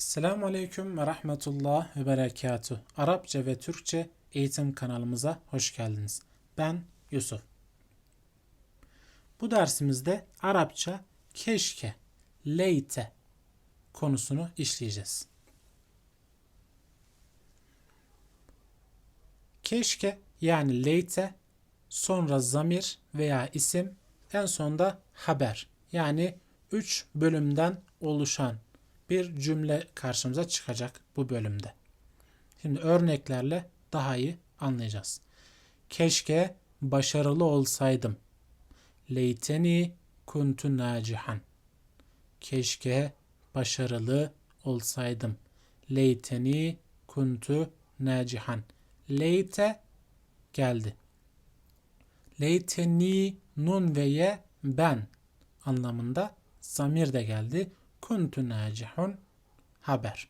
Selamun Aleyküm ve Rahmetullah ve Berekatuh. Arapça ve Türkçe eğitim kanalımıza hoş geldiniz. Ben Yusuf. Bu dersimizde Arapça keşke, leyte konusunu işleyeceğiz. Keşke yani leyte, sonra zamir veya isim, en sonda haber. Yani üç bölümden oluşan bir cümle karşımıza çıkacak bu bölümde. Şimdi örneklerle daha iyi anlayacağız. Keşke başarılı olsaydım. Leyteni kuntu nacihan. Keşke başarılı olsaydım. Leyteni kuntu nacihan. Leyte geldi. Leyteni nun ve ye ben anlamında zamir de geldi. Kuntu nacihun haber.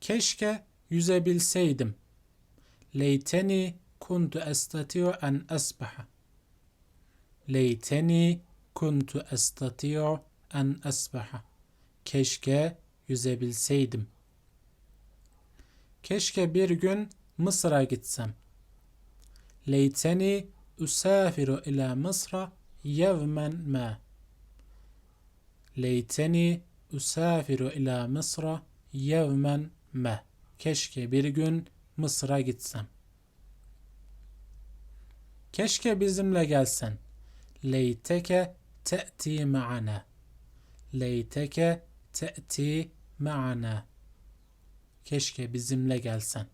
Keşke yüzebilseydim. Leyteni kuntu estati'u en esbaha. Leyteni kuntu estati'u en esbaha. Keşke yüzebilseydim. Keşke bir gün Mısır'a gitsem. Leyteni usafiru ila Mısra yevmen ma. Leyteni usafiru ila Mısra yevmen ma. Keşke bir gün Mısır'a gitsem. Keşke bizimle gelsen. Leyteke te'ti ma'ana. Leyteke te'ti ma'ana. Keşke bizimle gelsen.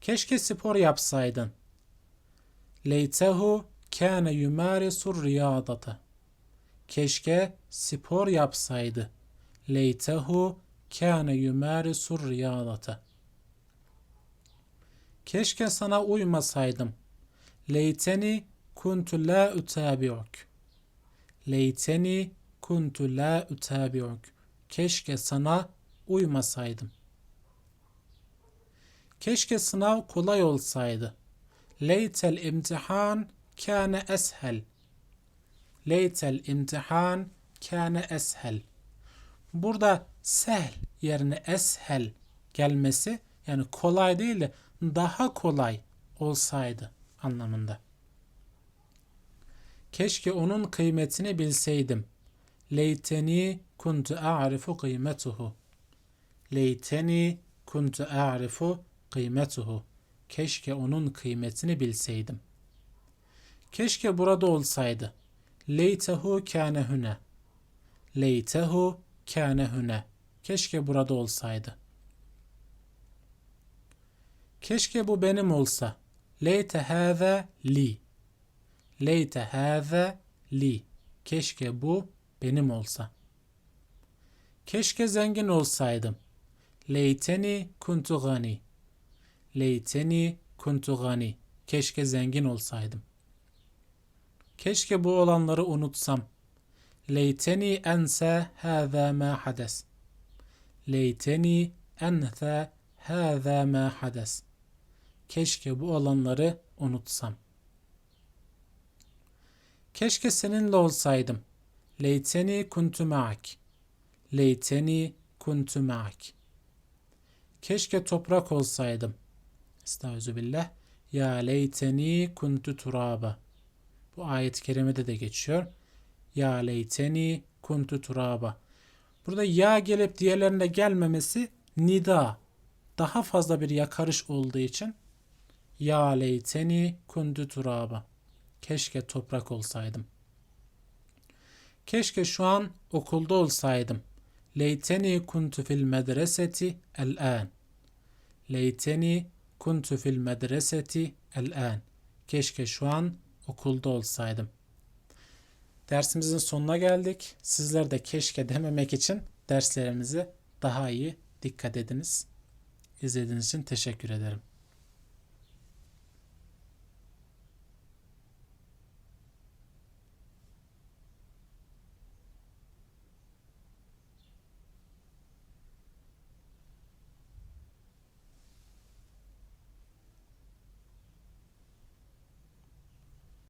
Keşke spor yapsaydın. Leytehu kâne yumârisu riyâdata. Keşke spor yapsaydı. Leytehu kâne yumârisu riyâdata. Keşke sana uymasaydım. Leyteni kuntu la utabi'uk. Leyteni kuntu la utabi'uk. Keşke sana uymasaydım. Keşke sınav kolay olsaydı. Leytel imtihan kâne eshel. Leytel imtihan kâne eshel. Burada sehl yerine eshel gelmesi yani kolay değil de daha kolay olsaydı anlamında. Keşke onun kıymetini bilseydim. Leyteni kuntu a'rifu kıymetuhu. Leyteni kuntu a'rifu kıymetuhu. Keşke onun kıymetini bilseydim. Keşke burada olsaydı. Leytehu kâne hüne. Leytehu kâne hüne. Keşke burada olsaydı. Keşke bu benim olsa. Leyte hâze li. Leyte hâze li. Keşke bu benim olsa. Keşke zengin olsaydım. Leyteni kuntu gani. Leyteni kuntu gani. Keşke zengin olsaydım. Keşke bu olanları unutsam. Leyteni ense hâzâ mâ hades. Leyteni ense hâzâ mâ hades. Keşke bu olanları unutsam. Keşke seninle olsaydım. Leyteni kuntu ma'ak. Leyteni kuntu ma'ak. Keşke toprak olsaydım. Estağfirullah. Ya leyteni kuntu turaba. Bu ayet-i kerimede de geçiyor. Ya leyteni kuntu turaba. Burada ya gelip diğerlerinde gelmemesi nida. Daha fazla bir yakarış olduğu için ya leyteni kuntu turaba. Keşke toprak olsaydım. Keşke şu an okulda olsaydım. Leyteni kuntu fil medreseti el-an. Leyteni kuntu fil medreseti el-an. Keşke şu an okulda olsaydım. Dersimizin sonuna geldik. Sizler de keşke dememek için derslerimizi daha iyi dikkat ediniz. İzlediğiniz için teşekkür ederim.